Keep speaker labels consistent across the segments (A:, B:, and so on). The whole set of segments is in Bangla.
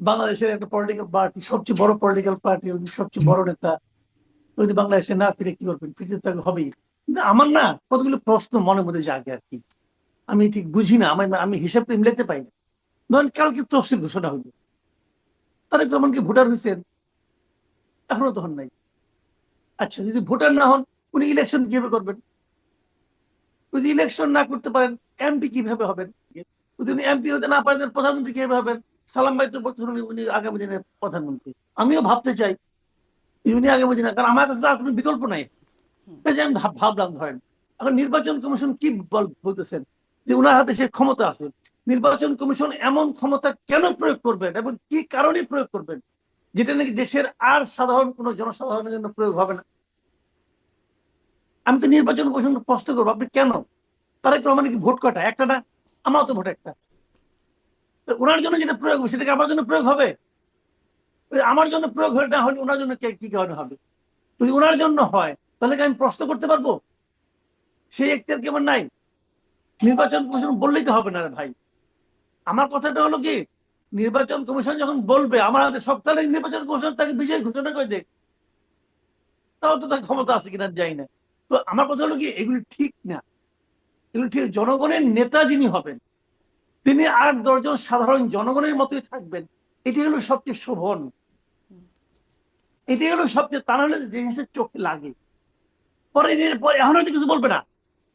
A: বাংলাদেশের একটা পলিটিক্যাল পার্টি সবচেয়ে বড় পলিটিক্যাল পার্টি সবচেয়ে বড় নেতা। তো উনি বাংলাদেশে না ফিরে কি করবেন? ফিরতে তাকে হবেই। কিন্তু আমার না কতগুলো প্রশ্ন মনের মধ্যে জাগে আর কি। আমি ঠিক বুঝি না। আমার আমি হিসাবটা মিলাতে পাই না। ধরেন কালকে তফসিল ঘোষণা হইল। তারেক রহমান কি ভোটার হয়েছেন। এখনও তখন নাই। আচ্ছা যদি ভোটার না হন, উনি ইলেকশন কীভাবে করবেন? যদি ইলেকশন না করতে পারেন এমপি কীভাবে হবেন? যদি উনি এমপি হতে না পারেন, প্রধানমন্ত্রী কীভাবে হবেন? সালাম ভাই তো বলছেন উনি আগামী দিনের প্রধানমন্ত্রী। আমিও ভাবতে চাই উনি আগামী দিনে কারণ আমার কাছে তো কোনো বিকল্প নাই। যে আমি ভাবলাম ধরেন এখন নির্বাচন কমিশন কি বলতেছেন? যে উনার হাতে সে ক্ষমতা আছে। নির্বাচন কমিশন এমন ক্ষমতা কেন প্রয়োগ করবেন এবং কি কারণে প্রয়োগ করবেন? যেটা নাকি দেশের আর সাধারণ কোনো জনসাধারণের জন্য প্রয়োগ হবে না। আমি তো নির্বাচন কমিশন প্রশ্ন করব আপনি কেন? তারেক রহমান কি ভোট কটা? একটা না? আমার তো ভোট একটা। ওনার জন্য যেটা প্রয়োগ হবে সেটা কি আমার জন্য প্রয়োগ হবে? আমার জন্য প্রয়োগ হয়ে না হলে ওনার জন্য কি কারণে হবে? যদি ওনার জন্য হয়, তাহলে কি আমি প্রশ্ন করতে পারব? সেই এখতিয়ার কেমন নাই? নির্বাচন কমিশন বললেই তো হবে না ভাই। আমার কথাটা হলো কি, নির্বাচন কমিশন যখন বলবে, আমার হাতে সপ্তাহে নির্বাচন কমিশন তাকে বিজয় ঘোষণা করে দেখ তাও তো তার ক্ষমতা আছে কিনা যাই না। তো আমার কথা হলো কি, এগুলি ঠিক না। এগুলি ঠিক জনগণের নেতা যিনি হবেন তিনি আর দশজন সাধারণ জনগণের মতোই থাকবেন। এটি হলো সবচেয়ে শোভন। এটি হলো সবচেয়ে তা নাহলে জিনিসটা চোখে লাগে। পরে এখন হয়তো কিছু বলবে না।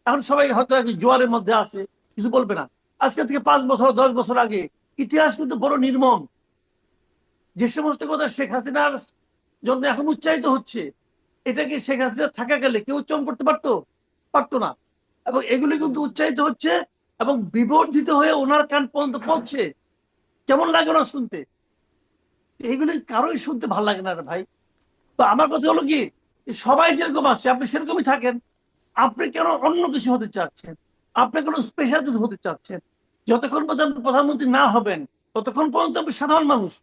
A: এখন সবাই হয়তো জোয়ারের মধ্যে আছে, কিছু বলবে না। আজকে থেকে পাঁচ বছর, দশ বছর আগে ইতিহাস কিন্তু বড় নির্মম। যে সমস্ত কথা শেখ হাসিনার জন্য এখন উচ্চারিত হচ্ছে, এটাকে শেখ হাসিনা থাকা গেলে কেউ চম করতে পারতো? পারতো না। এবং এগুলি কিন্তু উচ্চারিত হচ্ছে এবং বিবর্ধিত হয়ে ওনার কান পর্যন্ত পৌঁছে। কেমন লাগে না শুনতে? এইগুলি কারোই শুনতে ভালো লাগে না ভাই। তো আমার কথা হলো কি সবাই যেরকম আছে, আপনি সেরকমই থাকেন। আপনি কেন অন্য কিছু হতে চাচ্ছেন? আপনি কোনো স্পেশাল কিছু হতে চাচ্ছেন? যতক্ষণ পর্যন্ত প্রধানমন্ত্রী না হবেন, ততক্ষণ পর্যন্ত আপনি সাধারণ মানুষ।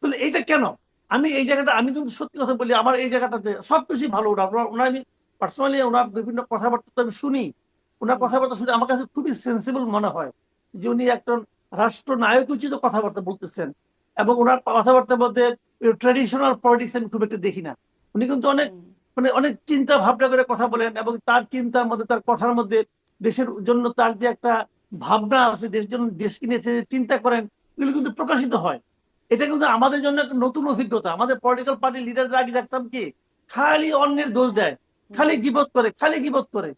A: তাহলে এইটা কেন? আমি এই জায়গাটা, আমি কিন্তু সত্যি কথা বলি, আমার এই জায়গাটাতে সবকিছুই ভালো। ওনার, ওনার- আমি পার্সোনালি ওনার বিভিন্ন কথাবার্তা আমি শুনি। ওনার কথাবার্তা শুনে আমার কাছে খুবই সেন্সিবল মনে হয় যে উনি একজন রাষ্ট্রনায়ক উচিত কথাবার্তা বলতেছেন এবং ওনার কথাবার্তার মধ্যে ট্রেডিশনাল পলিটিক্স আমি খুব একটা দেখি না। উনি কিন্তু অনেক মানে অনেক চিন্তা ভাবনা করে কথা বলেন এবং তার চিন্তার মধ্যে তার কথার মধ্যে দেশের জন্য তার যে একটা ভাবনা আছে দেশের জন্য দেশকে নিয়ে যে চিন্তা করেন এগুলো কিন্তু প্রকাশিত হয়। এটা কিন্তু আমাদের জন্য একটা নতুন অভিজ্ঞতা। আমাদের পলিটিক্যাল পার্টির লিডারদের আগে দেখতাম কি খালি অন্যের দোষ দেয় খালি গিবত করে খালি গিবত করে।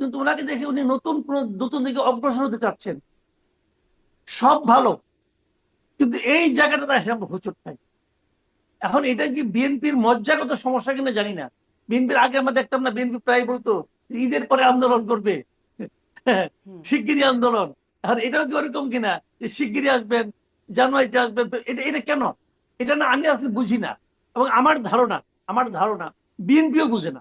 A: কিন্তু ওনাকে দেখে উনি নতুন কোনো নতুন দিকে অগ্রসর হতে চাচ্ছেন। সব ভালো। কিন্তু এই জায়গাটাতে আসে আমরা হোঁচট খাই এখন এটা কি বিএনপির মজ্জাগত সমস্যা কিনা জানি না। বিএনপির আগে আমরা দেখতাম না বিএনপি প্রায় বলতো ঈদের পরে আন্দোলন করবে। শিগগিরই আন্দোলন। আর এটাও কি ওরকম কিনা? যে শিগগিরই আসবেন জানুয়ারিতে আসবেন এটা এটা কেন? এটা না আমি আসলে বুঝি না। এবং আমার ধারণা আমার ধারণা বিএনপিও বুঝে না।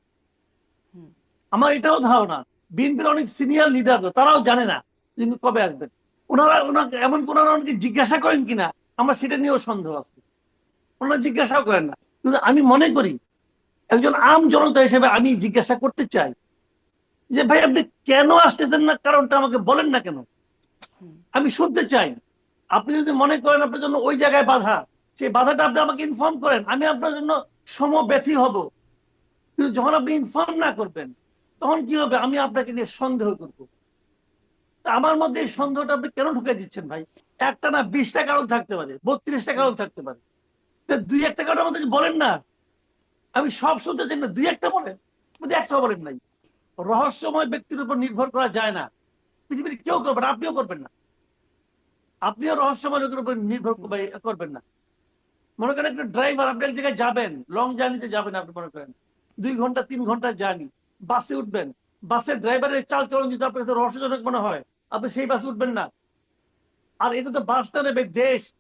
A: আমার এটাও ধারণা বিএনপির অনেক সিনিয়র লিডার তারাও জানে না তিনি কবে আসবেন। ওনারা, ওনাকে, এমন কোন অনেকে জিজ্ঞাসা করেন কিনা, আমার সেটা নিয়েও সন্দেহ আছে। ওনারা জিজ্ঞাসাও করেন না। কিন্তু আমি মনে করি, একজন আম জনতা হিসেবে আমি জিজ্ঞাসা করতে চাই যে, ভাই, আপনি কেন আসতেছেন না? কারণটা আমাকে বলেন না কেন? আমি শুনতে চাই। আপনি যদি মনে করেন আপনার জন্য ওই জায়গায় বাধা, সেই বাধাটা আপনি আমাকে ইনফর্ম করেন, আমি আপনার জন্য সমব্যথী হব। কিন্তু যখন আপনি ইনফর্ম না করবেন তখন কি হবে? আমি আপনাকে নিয়ে সন্দেহ করব। আমার মধ্যে এই সন্দেহটা আপনি কেন ঢুকে দিচ্ছেন ভাই? একটা না বিশটা কারণ থাকতে পারে বত্রিশটা কারণ থাকতে পারে। তা দুই একটা কারণ আমাদেরকে বলেন না আমি সব শুনতে চাই না দুই একটা বলেন কিন্তু একটা বলেন নাই। রহস্যময় ব্যক্তির উপর নির্ভর করা যায় না। পৃথিবীর কেউ করবে না আপনিও করবেন না। আপনিও রহস্যময় লোকের উপর নির্ভর করবেন না। মনে করেন একটা ড্রাইভার আপনি এক জায়গায় যাবেন লং জার্নিতে যাবেন আপনি মনে করেন। দুই ঘণ্টা তিন ঘণ্টা জার্নি। বাসে উঠবেন। বাসের ড্রাইভারের চাল চলন যদি আপনার কাছে রহস্যজনক মনে হয়, আপনি সেই বাসে উঠবেন না। আর এটা তো বাস না দেশ।